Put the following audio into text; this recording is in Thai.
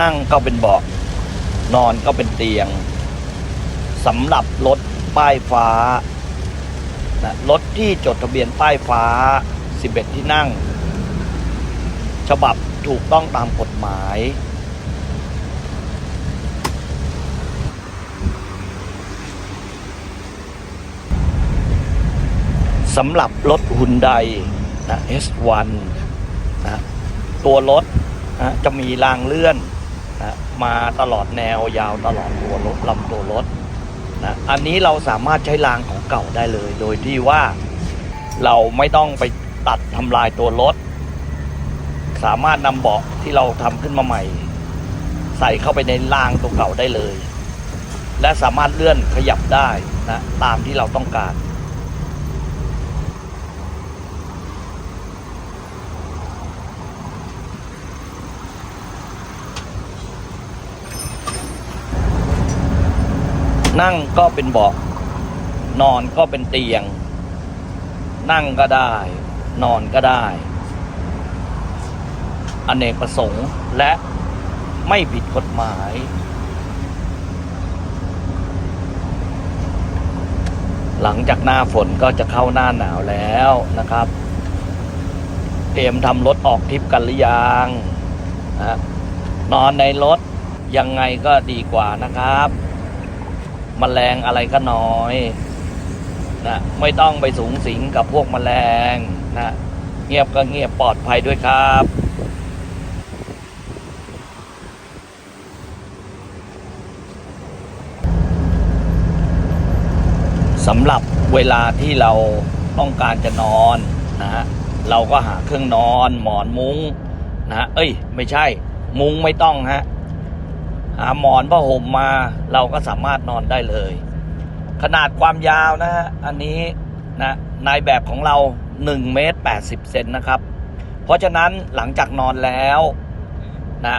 นั่งก็เป็นเบาะนอนก็เป็นเตียงสำหรับรถป้ายฟ้านะรถที่จดทะเบียนป้ายฟ้า 11 ที่นั่ง ฉบับถูกต้องตามกฎหมาย สำหรับรถหุนไดนะ S1 นะตัวรถนะจะมีรางเลื่อน นะมาตลอดแนวยาวตลอดตัวรถลำตัวรถนะอันนี้เราสามารถใช้รางของเก่าได้เลย โดยที่ว่าเราไม่ต้องไปตัดทำลายตัวรถ สามารถนำเบาะที่เราทำขึ้นมาใหม่ ใส่เข้าไปในรางตัวเก่าได้เลย และสามารถเลื่อนขยับได้นะตามที่เราต้องการ นั่งก็เป็นเบาะนอนก็เป็นเตียง นั่งก็ได้ นอนก็ได้ อเนกประสงค์และไม่ผิดกฎหมาย หลังจากหน้าฝนก็จะเข้าหน้าหนาวแล้วนะครับ เตรียมทำรถออกทริปกันหรือยังนะนอนในรถยังไงก็ดีกว่านะครับ มแมลงอะไรก็น้อยนะไม่ต้องไปสูงสิงกับพวกมแมลงนะเงียบก็เงียบปลอดภัยด้วยครับสำหรับเวลาที่เราต้องการจะนอนนะฮะเราก็หาเครื่องนอนหมอนมุ้งนะฮะเอ้ย ไม่ใช่ มุ้งไม่ต้องฮะ หาหมอนผ้าห่มมาเราก็สามารถนอนได้เลย ขนาดความยาวนะฮะอันนี้นะในแบบของเรา1เมตร80เซนนะครับ เพราะฉะนั้นหลังจากนอนแล้วนะ